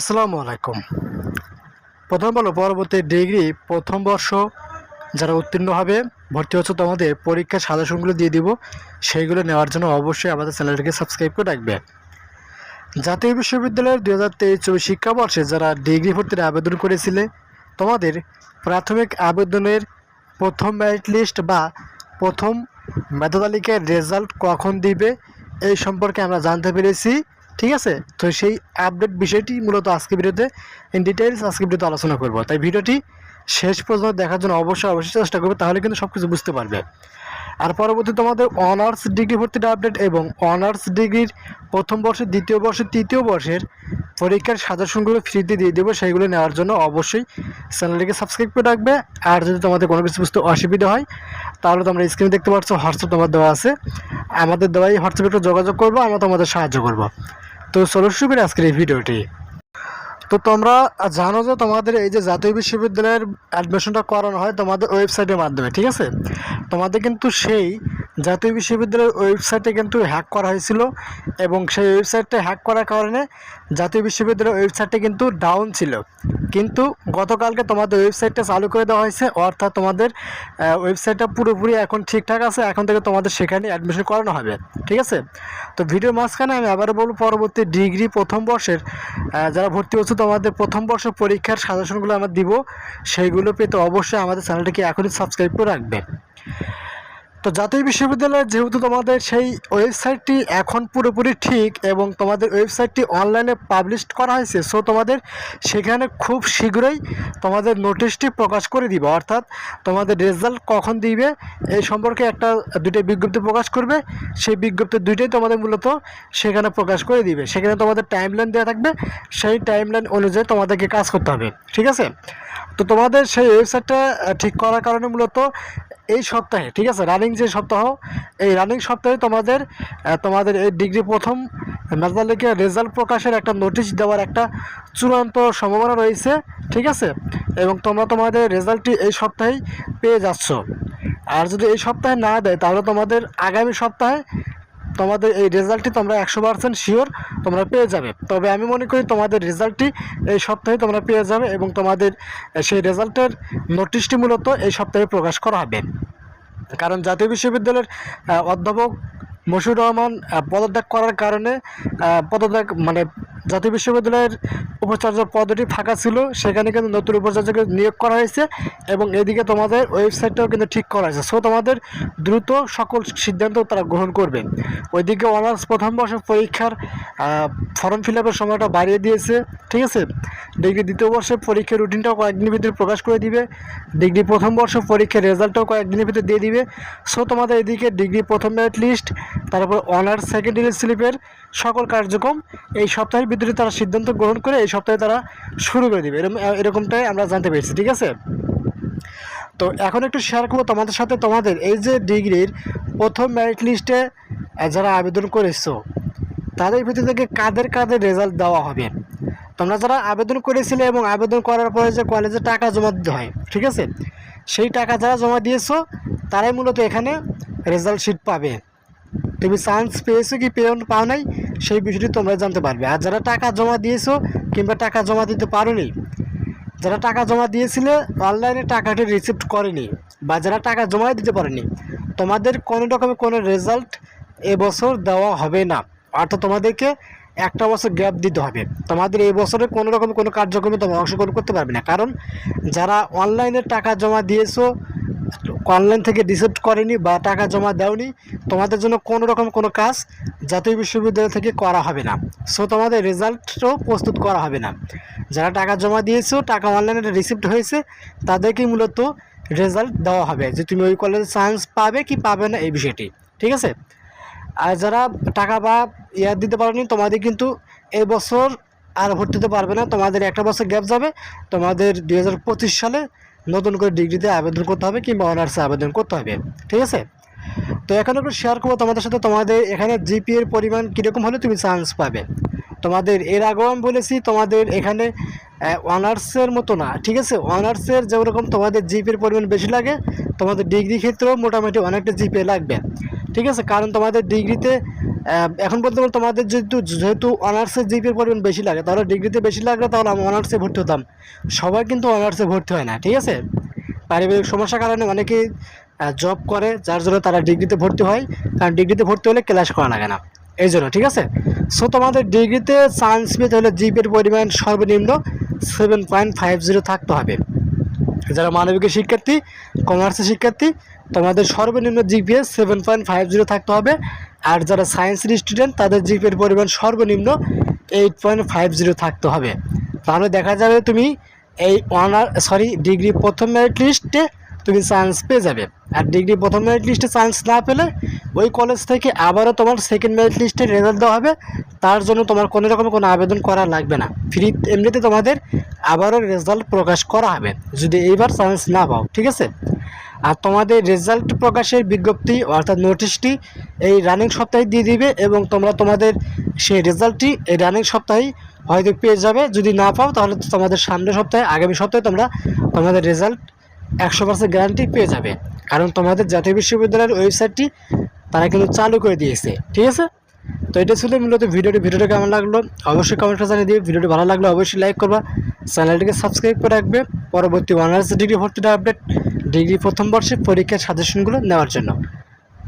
আসসালামু আলাইকুম। প্রথম বলো, পরবর্তী ডিগ্রি, প্রথম বর্ষ যারা উত্তীর্ণ হবে, ভর্তি হচ্ছে, তোমাদের পরীক্ষার সাজেশনগুলো দিয়ে দিব। সেইগুলো নেওয়ার জন্য অবশ্যই আমাদের চ্যানেলটিকে সাবস্ক্রাইব করে রাখবে। জাতীয় বিশ্ববিদ্যালয়ের দু হাজার তেইশ চব্বিশ শিক্ষাবর্ষে যারা ডিগ্রি ভর্তির আবেদন করেছিলে, তোমাদের প্রাথমিক আবেদনের প্রথম মেরিট লিস্ট বা প্রথম মেধাতালিকার রেজাল্ট কখন দিবে, এই সম্পর্কে আমরা জানতে পেরেছি। ঠিক আছে? তো সেই আপডেট বিষয়টি মূলত আজকে ভিডিওতে ইন ডিটেলস আজকে ভিডিওতে আলোচনা করব। তাই ভিডিওটি শেষ পর্যন্ত দেখার জন্য অবশ্যই অবশ্যই চেষ্টা করবে, তাহলে কিন্তু সব কিছু বুঝতে পারবে। আর পরবর্তী তোমাদের অনার্স ডিগ্রি ভর্তির আপডেট এবং অনার্স ডিগ্রির প্রথম বর্ষের দ্বিতীয় বর্ষের তৃতীয় বর্ষের পরীক্ষার সাজেশনগুলো ফ্রিতে দিয়ে দেবো, সেইগুলো নেওয়ার জন্য অবশ্যই চ্যানেলটিকে সাবস্ক্রাইব করে রাখবে। আর যদি তোমাদের কোনো কিছু বুঝতে অসুবিধা হয়, তাহলে তোমরা স্ক্রিনে দেখতে পাচ্ছ, হোয়াটসঅ্যাপ তোমার দেওয়া আছে। আমাদের দেওয়াই হোয়াটসঅ্যাপে একটু যোগাযোগ করব, আমরা তোমাদের সাহায্য করব। তো শুভের আজকের এই ভিডিওটি। তো তোমরা জানো যে তোমাদের এই যে জাতীয় বিশ্ববিদ্যালয়ের অ্যাডমিশনটা করানো হয় তোমাদের ওয়েবসাইটের মাধ্যমে, ঠিক আছে? তোমাদের কিন্তু সেই জাতীয় বিশ্ববিদ্যালয়ের ওয়েবসাইটে কিন্তু হ্যাক করা হয়েছিল এবং সেই ওয়েবসাইটটা হ্যাক করার কারণে জাতীয় বিশ্ববিদ্যালয়ের ওয়েবসাইটটা কিন্তু ডাউন ছিল। কিন্তু গতকালকে তোমাদের ওয়েবসাইটটা চালু করে দেওয়া হয়েছে, অর্থাৎ তোমাদের ওয়েবসাইটটা পুরোপুরি এখন ঠিকঠাক আছে, এখন থেকে তোমাদের সেখানে অ্যাডমিশন করানো হবে, ঠিক আছে? তো ভিডিও মাঝখানে আমি আবারও বলব, পরবর্তী ডিগ্রি প্রথম বর্ষের যারা ভর্তি হচ্ছে তোমাদের প্রথম বর্ষ পরীক্ষার সাজেশনগুলো আমরা দিব সেইগুলো পেতে অবশ্যই আমাদের চ্যানেলটিকে এখনই সাবস্ক্রাইব করে রাখবে। তো জাতীয় বিশ্ববিদ্যালয়ে যেহেতু তোমাদের সেই ওয়েবসাইটটি এখন পুরোপুরি ঠিক এবং তোমাদের ওয়েবসাইটটি অনলাইনে পাবলিশ করা হয়েছে সো তোমাদের সেখানে খুব শীঘ্রই তোমাদের নোটিশটি প্রকাশ করে দিবে। অর্থাৎ তোমাদের রেজাল্ট কখন দিবে, এই সম্পর্কে একটা, দুইটা বিজ্ঞপ্তি প্রকাশ করবে। সেই বিজ্ঞপ্তি দুইটাই তোমাদের মূলত সেখানে প্রকাশ করে দিবে। সেখানে তোমাদের টাইমলাইন দেওয়া থাকবে, সেই টাইমলাইন অনুযায়ী তোমাদেরকে কাজ করতে হবে, ঠিক আছে? তো তোমাদের সেই ওয়েবসাইটটা ঠিক করার কারণে মূলত এই সপ্তাহে, ঠিক আছে? রানিং যে সপ্তাহ, এই রানিং সপ্তাহে তোমাদের তোমাদের এই ডিগ্রি প্রথম মেধালিকে রেজাল্ট প্রকাশের একটা নোটিশ দেওয়ার একটা চূড়ান্ত সম্ভাবনা রয়েছে, ঠিক আছে? এবং তোমরা তোমাদের রেজাল্টটি এই সপ্তাহেই পেয়ে যাচ্ছ। আর যদি এই সপ্তাহে না দেয়, তাহলে তোমাদের আগামী সপ্তাহে তোমাদের এই রেজাল্টটি তোমরা একশো পার্সেন্ট শিওর তোমরা পেয়ে যাবে। তবে আমি মনে করি তোমাদের রেজাল্টটি এই সপ্তাহে তোমরা পেয়ে যাবে এবং তোমাদের সেই রেজাল্টের নোটিশটি মূলত এই সপ্তাহে প্রকাশ করা হবে। কারণ জাতীয় বিশ্ববিদ্যালয়ের অধ্যাপক মশিউর রহমান পদত্যাগ করার কারণে পদত্যাগ মানে জাতীয় বিশ্ববিদ্যালয়ের উপাচার্য পদটি ফাঁকা ছিল। সেখানে কিন্তু নতুন উপাচার্যকে নিয়োগ করা হয়েছে এবং এদিকে তোমাদের ওয়েবসাইটটাও কিন্তু ঠিক করা হয়েছে। সো তোমাদের দ্রুত সকল সিদ্ধান্ত তারা গ্রহণ করবে। ওইদিকে অনার্স প্রথম বর্ষ পরীক্ষার ফর্ম ফিল আপের সময়টা বাড়িয়ে দিয়েছে। ঠিক আছে? ডিগ্রি দ্বিতীয় বর্ষের পরীক্ষার রুটিনটাও কয়েকদিনের ভিতরে প্রকাশ করে দিবে। ডিগ্রি প্রথম বর্ষ পরীক্ষার রেজাল্টটাও কয়েকদিনের ভিতরে দিয়ে দিবে। সো তোমাদের এদিকে ডিগ্রি প্রথম মেরিট লিস্ট তারপর অনার্স সেকেন্ডারি স্লিপের সকল কার্যক্রম এই সপ্তাহের ভিতরে তারা সিদ্ধান্ত গ্রহণ করে, এই সপ্তাহে তারা শুরু করে দিবে। এরকম এরকমটাই আমরা জানতে পেরেছি, ঠিক আছে? তো এখন একটু শেয়ার করব তোমাদের সাথে। তোমাদের এই যে ডিগ্রির প্রথম মেরিট লিস্টে যারা আবেদন করেছ, তাদের ভিতর থেকে কাদের কাদের রেজাল্ট দেওয়া হবে? তোমরা যারা আবেদন করেছিলে এবং আবেদন করার পরে যে কলেজে টাকা জমা দিতে হয়, ঠিক আছে? সেই টাকা যারা জমা দিয়েছ, তারাই মূলত এখানে রেজাল্ট শিট পাবে। তুমি চান্স পেয়েছ কি পেয়ে পাও নাই, সেই বিষয়টি তোমরা জানতে পারবে। আর যারা টাকা জমা দিয়েছ কিংবা টাকা জমা দিতে পারোনি, যারা টাকা জমা দিয়েছিলে অনলাইনে টাকাটি রিসিভ করেনি বা যারা টাকা জমা দিতে পারেনি, তোমাদের কোনো রকমের কোনো রেজাল্ট এবছর দেওয়া হবে না। অর্থাৎ তোমাদেরকে একটা বছর গ্যাপ দিতে হবে। তোমাদের এই বছরে কোনো রকম কোনো কার্যক্রমে তোমরা অংশগ্রহণ করতে পারবে না। কারণ যারা অনলাইনে টাকা জমা দিয়েছ অনলাইন থেকে রিসিভ করেনি বা টাকা জমা দেওনি, তোমাদের জন্য কোনো রকম কোনো কাজ জাতীয় বিশ্ববিদ্যালয় থেকে করা হবে না। সো তোমাদের রেজাল্টও প্রস্তুত করা হবে না। যারা টাকা জমা দিয়েছ, টাকা অনলাইনে রিসিপ্ট হয়েছে, তাদেরকেই মূলত রেজাল্ট দেওয়া হবে যে তুমি ওই কলেজে চান্স পাবে কি পাবে না এই বিষয়টি। ঠিক আছে? আর যারা টাকা বা ইয়ার দিতে পারোনি, তোমাদের কিন্তু এই বছর আর ভর্তি হতে পারবে না। তোমাদের একটা বছর গ্যাপ যাবে। তোমাদের দু হাজার পঁচিশ সালে নতুন করে ডিগ্রিতে আবেদন করতে হবে কিংবা অনার্সে আবেদন করতে হবে, ঠিক আছে? তো এখন একটু শেয়ার করব তোমাদের সাথে, তোমাদের এখানে জিপি এর পরিমাণ কীরকম হলে তুমি চান্স পাবে। তোমাদের এর আগেও আমি বলেছি, তোমাদের এখানে অনার্সের মতো না, ঠিক আছে? অনার্সের যেরকম তোমাদের জিপির পরিমাণ বেশি লাগে, তোমাদের ডিগ্রি ক্ষেত্রেও মোটামুটি অনেকটা জিপে লাগবে, ঠিক আছে? কারণ তোমাদের ডিগ্রিতে এখন বলতে পারো তোমাদের যেহেতু যেহেতু অনার্সের জিপির পরিমাণ বেশি লাগে, তাহলে ডিগ্রিতে বেশি লাগলে তাহলে আমি অনার্সে ভর্তি হতাম। সবাই কিন্তু অনার্সে ভর্তি হয় না, ঠিক আছে? পারিবারিক সমস্যার কারণে অনেকেই জব করে, যার জন্য তারা ডিগ্রিতে ভর্তি হয়, কারণ ডিগ্রিতে ভর্তি হলে ক্লাস করা লাগে না। এই জন্য, ঠিক আছে? সো তোমাদের ডিগ্রিতে চান্স পেতে হলে জিপির পরিমাণ সর্বনিম্ন সেভেন পয়েন্ট ফাইভ জিরো থাকতে হবে। যারা মানবিকের শিক্ষার্থী কমার্সের শিক্ষার্থী, তোমাদের সর্বনিম্ন GPA seven point five zero থাকতে হবে। আর যারা সায়েন্সের স্টুডেন্ট, তাদের জিপের পরিমাণ সর্বনিম্ন এইট পয়েন্ট ফাইভ জিরো থাকতে হবে। তাহলে দেখা যাবে তুমি এই অনার সরি ডিগ্রি প্রথম মেরিট লিস্টে তুমি চান্স পেয়ে যাবে। আর ডিগ্রি প্রথম মেরিট লিস্টে চান্স না পেলে ওই কলেজ থেকে আবারও তোমার সেকেন্ড মেরিট লিস্টে রেজাল্ট দেওয়া হবে। তার জন্য তোমার কোনো রকম কোনো আবেদন করা লাগবে না। ফ্রি এমনিতে তোমাদের আবারও রেজাল্ট প্রকাশ করা হবে। যদি এইবার চান্স না পাও, ঠিক আছে? আর তোমাদের রেজাল্ট প্রকাশের বিজ্ঞপ্তি অর্থাৎ নোটিশটি এই রানিং সপ্তাহে দিয়ে দিবে এবং তোমরা তোমাদের সেই রেজাল্টটি এই রানিং সপ্তাহেই হয়তো পেয়ে যাবে। যদি না পাও তাহলে তোমাদের সামনের সপ্তাহে, আগামী সপ্তাহে তোমরা তোমাদের রেজাল্ট একশো পার্সেন্ট গ্যারান্টি পেয়ে যাবে। কারণ তোমাদের জাতীয় বিশ্ববিদ্যালয়ের ওয়েবসাইটটি তারা কিন্তু চালু করে দিয়েছে। ঠিক আছে? তো এটা ছিল মূলত ভিডিওটি। ভিডিওটা কেমন লাগল? অবশ্যই কমেন্টে জানিয়ে দিবে ভিডিওটি ভালো লাগলে অবশ্যই লাইক করবা। চ্যানেলটিকে সাবস্ক্রাইব করে রাখবে। পরবর্তী অনার্স ডিগ্রি ভর্তিটা আপডেট ডিগ্রি প্রথম বর্ষে পরীক্ষার সাজেশনগুলো নেওয়ার জন্য।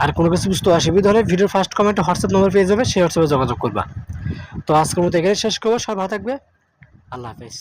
আর কোনো কিছু বুঝতে অসুবিধা হলে ভিডিওর ফার্স্ট কমেন্টে হোয়াটসঅ্যাপ নম্বর পেয়ে যাবে, সেই হোয়াটসঅ্যাপে যোগাযোগ করবা। তো আজকের মতো এখানে শেষ করব সব ভালো থাকবে। আল্লাহ হাফেজ।